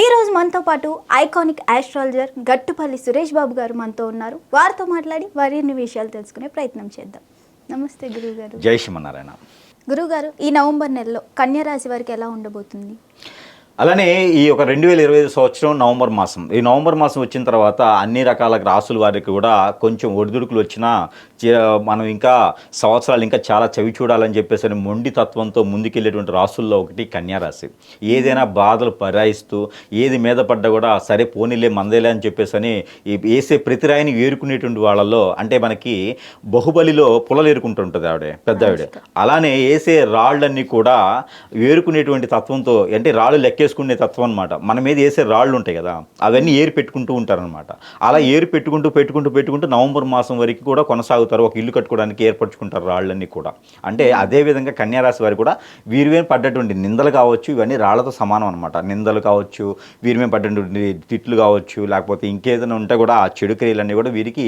ఈ రోజు మనతో పాటు ఐకానిక్ ఆస్ట్రాలజర్ గట్టుపల్లి సురేష్ బాబు గారు మనతో ఉన్నారు. వారితో మాట్లాడి వారిన్ని విషయాలు తెలుసుకునే ప్రయత్నం చేద్దాం. నమస్తే గురువు గారు జై శ్రీమన్నారాయణ. గురుగారు ఈ నవంబర్ నెలలో కన్యా రాశి వారికి ఎలా ఉండబోతుంది? అలానే ఈ ఒక రెండు వేల ఇరవై ఐదు సంవత్సరం నవంబర్ మాసం. ఈ నవంబర్ మాసం వచ్చిన తర్వాత అన్ని రకాల రాసుల వారికి కూడా కొంచెం ఒడిదుడుకులు వచ్చినా మనం ఇంకా సంవత్సరాలు ఇంకా చాలా చవి చూడాలని చెప్పేసి అని మొండి తత్వంతో ముందుకెళ్ళేటువంటి రాసుల్లో ఒకటి కన్యారాశి. ఏదైనా బాధలు పరాయిస్తూ ఏది మీద పడ్డా కూడా సరే పోనీలే మందేలే అని చెప్పేసి అని వేసే ప్రతిరాయిని ఏరుకునేటువంటి వాళ్ళలో అంటే మనకి బహుబలిలో పుల్లలు ఏరుకుంటుంటుంది ఆవిడ పెద్ద ఆవిడ అలానే వేసే రాళ్ళన్నీ కూడా ఏరుకునేటువంటి తత్వంతో అంటే రాళ్ళు లెక్కేసుకునే తత్వం అనమాట మన మీద వేసే రాళ్ళు ఉంటాయి కదా అవన్నీ ఏరి పెట్టుకుంటూ ఉంటారనమాట అలా ఏరి పెట్టుకుంటూ పెట్టుకుంటూ పెట్టుకుంటూ నవంబర్ మాసం వరకు కూడా కొనసాగుతారు ఒక ఇల్లు కట్టుకోవడానికి ఏర్పరచుకుంటారు రాళ్ళన్నీ కూడా. అంటే అదే విధంగా కన్యారాశి వారు కూడా వీరి మీద పడ్డటువంటి నిందలు కావచ్చు ఇవన్నీ రాళ్ళతో సమానం అనమాట నిందలు కావచ్చు వీరి మీద పడ్డటువంటి తిట్లు కావచ్చు లేకపోతే ఇంకేదైనా ఉంటే కూడా ఆ చెడు క్రియలన్నీ కూడా వీరికి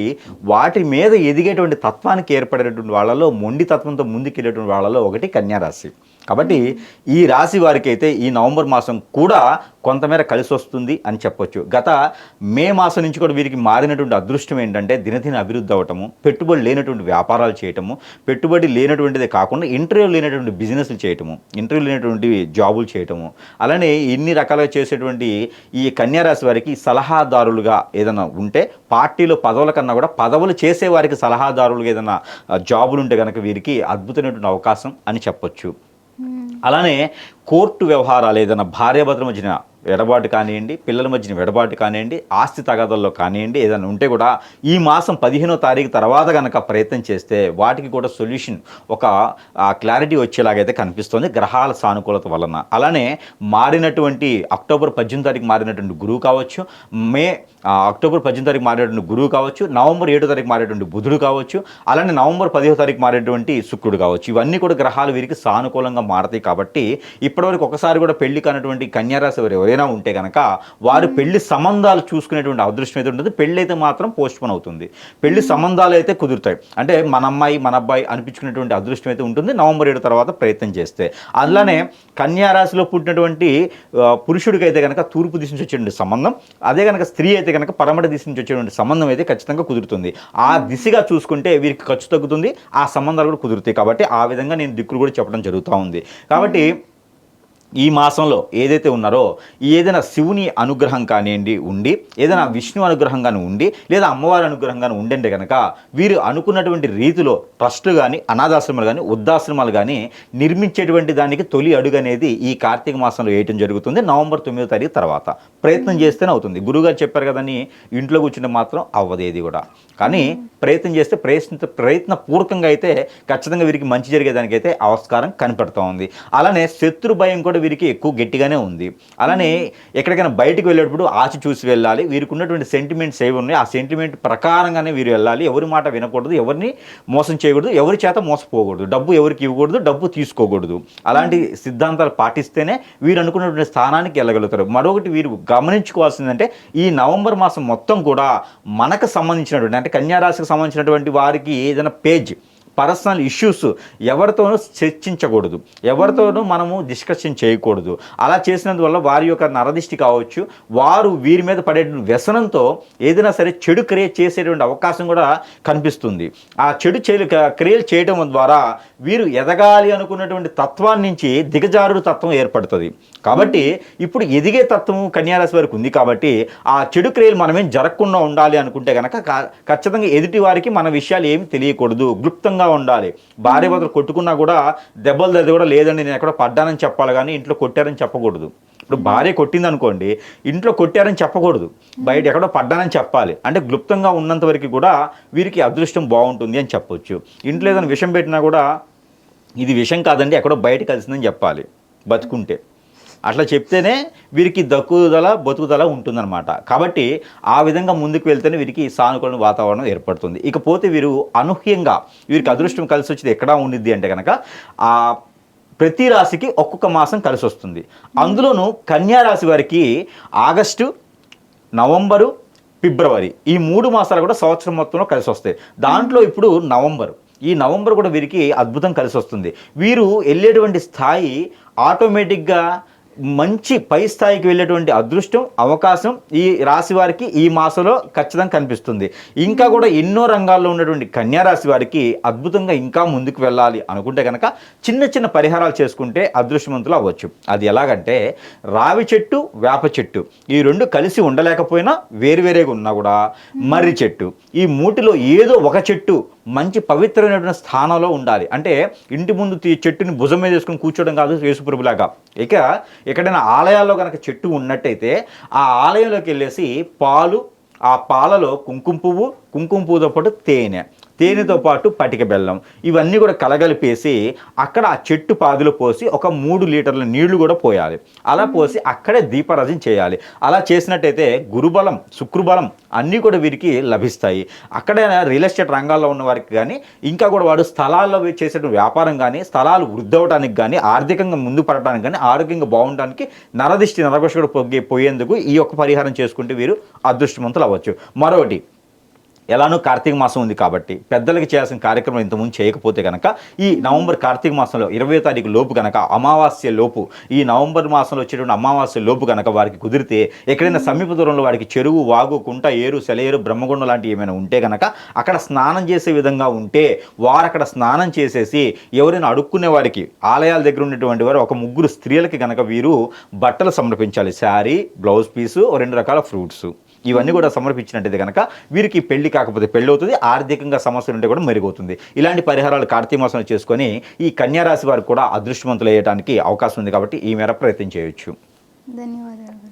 వాటి మీద ఎదిగేటువంటి తత్వానికి ఏర్పడేటువంటి వాళ్ళలో మొండి తత్వంతో ముందుకెళ్ళేటువంటి వాళ్ళలో ఒకటి కన్యారాశి. కాబట్టి ఈ రాశి వారికి అయితే ఈ నవంబర్ మాసం కూడా కొంతమేర కలిసి వస్తుంది అని చెప్పొచ్చు. గత మే మాసం నుంచి కూడా వీరికి మారినటువంటి అదృష్టం ఏంటంటే దినదిన అభివృద్ధి అవ్వటము పెట్టుబడి లేనటువంటి వ్యాపారాలు చేయటము పెట్టుబడి లేనటువంటిదే కాకుండా ఇంటర్వ్యూ లేనటువంటి బిజినెస్లు చేయటము ఇంటర్వ్యూ లేనటువంటి జాబులు చేయటము అలానే ఇన్ని రకాలుగా చేసేటువంటి ఈ కన్యారాశి వారికి సలహాదారులుగా ఏదైనా ఉంటే పార్టీలో పదవుల కన్నా కూడా పదవులు చేసే వారికి సలహాదారులుగా ఏదైనా జాబులు ఉంటే కనుక వీరికి అద్భుతమైనటువంటి అవకాశం అని చెప్పొచ్చు. అలానే కోర్టు వ్యవహారాలు ఏదైనా భార్యాభర్తల మధ్యన ఎడబాటు కానివ్వండి పిల్లల మధ్యన వెడబాటు కానివ్వండి ఆస్తి తగాదల్లో కానివ్వండి ఏదైనా ఉంటే కూడా ఈ మాసం పదిహేనో తారీఖు తర్వాత కనుక ప్రయత్నం చేస్తే వాటికి కూడా సొల్యూషన్ ఒక క్లారిటీ వచ్చేలాగైతే కనిపిస్తుంది గ్రహాల సానుకూలత వలన. అలానే మారినటువంటి అక్టోబర్ పద్దెనిమిది తారీఖు మారినటువంటి గురువు కావచ్చు మే అక్టోబర్ పద్దెనిమిది తారీఖు మారేటువంటి గురువు కావచ్చు నవంబర్ ఏడో తారీఖు మారేటువంటి బుధుడు కావచ్చు అలానే నవంబర్ పదిహో తారీఖు మారేటువంటి శుక్రుడు కావచ్చు. ఇవన్నీ కూడా గ్రహాలు వీరికి సానుకూలంగా మారతాయి కాబట్టి ఇప్పటివరకు ఒకసారి కూడా పెళ్ళి కానటువంటి కన్యారాశి వారు ఎవరైనా ఉంటే కనుక వారు పెళ్ళి సంబంధాలు చూసుకునేటువంటి అదృష్టం అయితే ఉంటుంది. పెళ్ళి అయితే మాత్రం పోస్ట్ పోన్ అవుతుంది. పెళ్ళి సంబంధాలు అయితే కుదురుతాయి. అంటే మన అమ్మాయి మన అబ్బాయి అనిపించుకునేటువంటి అదృష్టం అయితే ఉంటుంది. నవంబర్ ఏడు తర్వాత ప్రయత్నం చేస్తే. అలానే కన్యారాశిలో పుట్టినటువంటి పురుషుడికి అయితే కనుక తూర్పు దిశ నుంచి వచ్చేటువంటి సంబంధం. అదే కనుక స్త్రీ అయితే కనుక పరమట దిశ నుంచి వచ్చేటువంటి సంబంధం అయితే ఖచ్చితంగా కుదురుతుంది. ఆ దిశగా చూసుకుంటే వీరికి ఖర్చు తగ్గుతుంది ఆ సంబంధాలు కూడా కుదురుతాయి. కాబట్టి ఆ విధంగా నేను దిక్కులు కూడా చెప్పడం జరుగుతూ ఉంది. కాబట్టి ఈ మాసంలో ఏదైతే ఉన్నారో ఏదైనా శివుని అనుగ్రహం కానివ్వండి ఉండి ఏదైనా విష్ణు అనుగ్రహంగాను ఉండి లేదా అమ్మవారి అనుగ్రహం కానీ ఉండంటే కనుక వీరు అనుకున్నటువంటి రీతిలో ట్రస్టులు కానీ అనాథాశ్రమాలు కానీ వృద్ధాశ్రమాలు కానీ నిర్మించేటువంటి దానికి తొలి అడుగు అనేది ఈ కార్తీక మాసంలో వేయటం జరుగుతుంది నవంబర్ తొమ్మిదో తారీఖు తర్వాత. ప్రయత్నం చేస్తేనే అవుతుంది. గురుగారు చెప్పారు కదని ఇంట్లో కూర్చుంటే మాత్రం అవ్వదు ఏది కూడా. కానీ ప్రయత్నం చేస్తే ప్రయత్న ప్రయత్నపూర్వకంగా అయితే ఖచ్చితంగా వీరికి మంచి జరిగేదానికైతే ఆస్కారం కనపడుతూ ఉంది. అలానే శత్రు భయం కూడా వీరికి ఎక్కువ గట్టిగానే ఉంది. అలానే ఎక్కడికైనా బయటికి వెళ్ళేటప్పుడు ఆచి చూసి వెళ్ళాలి. వీరికి ఉన్నటువంటి సెంటిమెంట్స్ ఏవి ఉన్నాయి ఆ సెంటిమెంట్ ప్రకారంగానే వీరు వెళ్ళాలి. ఎవరి మాట వినకూడదు ఎవరిని మోసం చేయకూడదు ఎవరి చేత మోసపోకూడదు. డబ్బు ఎవరికి ఇవ్వకూడదు డబ్బు తీసుకోకూడదు. అలాంటి సిద్ధాంతాలు పాటిస్తేనే వీరు అనుకున్నటువంటి స్థానానికి వెళ్ళగలుగుతారు. మరొకటి వీరు గమనించుకోవాల్సిందంటే ఈ నవంబర్ మాసం మొత్తం కూడా మనకు సంబంధించినటువంటి అంటే కన్యారాశికి సంబంధించినటువంటి వారికి ఏదైనా పేజ్ పర్సనల్ ఇష్యూస్ ఎవరితోనూ చర్చించకూడదు. ఎవరితోనూ మనము డిస్కషన్ చేయకూడదు. అలా చేసినందువల్ల వారి యొక్క నరదిష్టి కావచ్చు వారు వీరి మీద పడే వ్యసనంతో ఏదైనా సరే చెడు క్రియేట్ చేసేటువంటి అవకాశం కూడా కనిపిస్తుంది. ఆ చెడు చేయలు క్రియలు చేయడం ద్వారా వీరు ఎదగాలి అనుకున్నటువంటి తత్వాన్ని నుంచి దిగజారుడు తత్వం ఏర్పడుతుంది. కాబట్టి ఇప్పుడు ఎదిగే తత్వం కన్యారాశి వారికి ఉంది కాబట్టి ఆ చెడు క్రియలు మనమేం జరగకుండా ఉండాలి అనుకుంటే కనుక ఖచ్చితంగా ఎదుటి వారికి మన విషయాలు ఏమి తెలియకూడదు. గుప్తంగా ఉండాలి. భార్య భర్తలు కొట్టుకున్నా కూడా దెబ్బలు దది కూడా లేదండి నేను ఎక్కడ పడ్డానని చెప్పాలి కానీ ఇంట్లో కొట్టారని చెప్పకూడదు. ఇప్పుడు భార్య కొట్టింది అనుకోండి ఇంట్లో కొట్టారని చెప్పకూడదు. బయట ఎక్కడో పడ్డానని చెప్పాలి. అంటే క్లుప్తంగా ఉన్నంత వరకు కూడా వీరికి అదృష్టం బాగుంటుంది అని చెప్పొచ్చు. ఇంట్లో ఏదైనా విషం పెట్టినా కూడా ఇది విషం కాదండి ఎక్కడో బయట కలిసిందని చెప్పాలి బతుకుంటే. అట్లా చెప్తేనే వీరికి దక్కుదల బతుకుదల ఉంటుందన్నమాట. కాబట్టి ఆ విధంగా ముందుకు వెళ్తేనే వీరికి సానుకూల వాతావరణం ఏర్పడుతుంది. ఇకపోతే వీరు అనూహ్యంగా వీరికి అదృష్టం కలిసి వచ్చేది ఎక్కడా ఉండిద్ది అంటే కనుక ఆ ప్రతి రాశికి ఒక్కొక్క మాసం కలిసి వస్తుంది అందులోనూ కన్యా రాశి వారికి ఆగస్టు నవంబరు ఫిబ్రవరి ఈ మూడు మాసాలు కూడా సంవత్సరం మొత్తంలో కలిసి వస్తాయి దాంట్లో ఇప్పుడు నవంబరు. ఈ నవంబర్ కూడా వీరికి అద్భుతం కలిసి వస్తుంది వీరు వెళ్ళేటువంటి స్థాయి ఆటోమేటిక్గా మంచి పై స్థాయికి వెళ్ళేటువంటి అదృష్టం అవకాశం ఈ రాశి వారికి ఈ మాసంలో ఖచ్చితంగా కనిపిస్తుంది. ఇంకా కూడా ఎన్నో రంగాల్లో ఉన్నటువంటి కన్యారాశి వారికి అద్భుతంగా ఇంకా ముందుకు వెళ్ళాలి అనుకుంటే కనుక చిన్న చిన్న పరిహారాలు చేసుకుంటే అదృష్టవంతులు అవ్వచ్చు. అది ఎలాగంటే రావి చెట్టు వేప చెట్టు ఈ రెండు కలిసి ఉండలేకపోయినా వేరువేరేగా ఉన్నా కూడా మర్రి చెట్టు ఈ మూటిలో ఏదో ఒక చెట్టు మంచి పవిత్రమైనటువంటి స్థానంలో ఉండాలి. అంటే ఇంటి ముందు తీ- చెట్టుని భుజం మీద వేసుకొని కూర్చోవడం కాదు యేసుప్రభులాగా. ఇక ఎక్కడైనా ఆలయాల్లో కనుక చెట్టు ఉన్నట్టయితే ఆ ఆలయంలోకి వెళ్ళేసి పాలు ఆ పాలలో కుంకుమ పువ్వు కుంకుమ పువ్వుతో పాటు తేనె. తేనెతో పాటు పటిక బెల్లం. ఇవన్నీ కూడా కలగలిపేసి అక్కడ ఆ చెట్టు పాదులు పోసి ఒక మూడు లీటర్ల నీళ్ళు కూడా పోయాలి. అలా పోసి అక్కడే దీపారాజన చేయాలి. అలా చేసినట్టయితే గురుబలం శుక్రబలం అన్నీ కూడా వీరికి లభిస్తాయి. అక్కడే రియల్ ఎస్టేట్ రంగాల్లో ఉన్న వారికి కానీ ఇంకా కూడా వాడు స్థలాల్లో చేసే వ్యాపారం కానీ స్థలాలు వృద్ధవటానికి కానీ ఆర్థికంగా ముందు పడటానికి కానీ ఆరోగ్యంగా బాగుండడానికి నరదిష్టి పొగ్గి పోయేందుకు ఈ యొక్క పరిహారం చేసుకుంటే వీరు అదృష్టవంతులు అవ్వచ్చు. మరొకటి ఎలానో కార్తీక మాసం ఉంది కాబట్టి పెద్దలకి చేయాల్సిన కార్యక్రమం ఇంతకుముందు చేయకపోతే కనుక ఈ నవంబర్ కార్తీక మాసంలో ఇరవై తారీఖు లోపు కనుక అమావాస్య లోపు ఈ నవంబర్ మాసంలో వచ్చేటువంటి అమావాస్య లోపు కనుక వారికి కుదిరితే ఎక్కడైనా సమీప దూరంలో వారికి చెరువు వాగు కుంట ఏరు సెలయేరు బ్రహ్మగుండం లాంటివి ఏమైనా ఉంటే కనుక అక్కడ స్నానం చేసే విధంగా ఉంటే వారు అక్కడ స్నానం చేసేసి ఎవరైనా అడుక్కునే వారికి ఆలయాల దగ్గర ఉన్నటువంటి వారు ఒక ముగ్గురు స్త్రీలకి కనుక వీరు బట్టలు సమర్పించాలి. శారీ బ్లౌజ్ పీసు రెండు రకాల ఫ్రూట్స్. ఇవన్నీ కూడా సమర్పించినట్టయితే కనుక వీరికి పెళ్ళి కాకపోతే పెళ్ళి అవుతుంది ఆర్థికంగా సమస్యలు ఉంటే కూడా మెరుగవుతుంది. ఇలాంటి పరిహారాలు కార్తీక మాసంలో చేసుకొని ఈ కన్యారాశి వారికి కూడా అదృష్టవంతులు అయ్యడానికి అవకాశం ఉంది కాబట్టి ఈ మేర ప్రయత్నం చేయొచ్చు. ధన్యవాదాలు.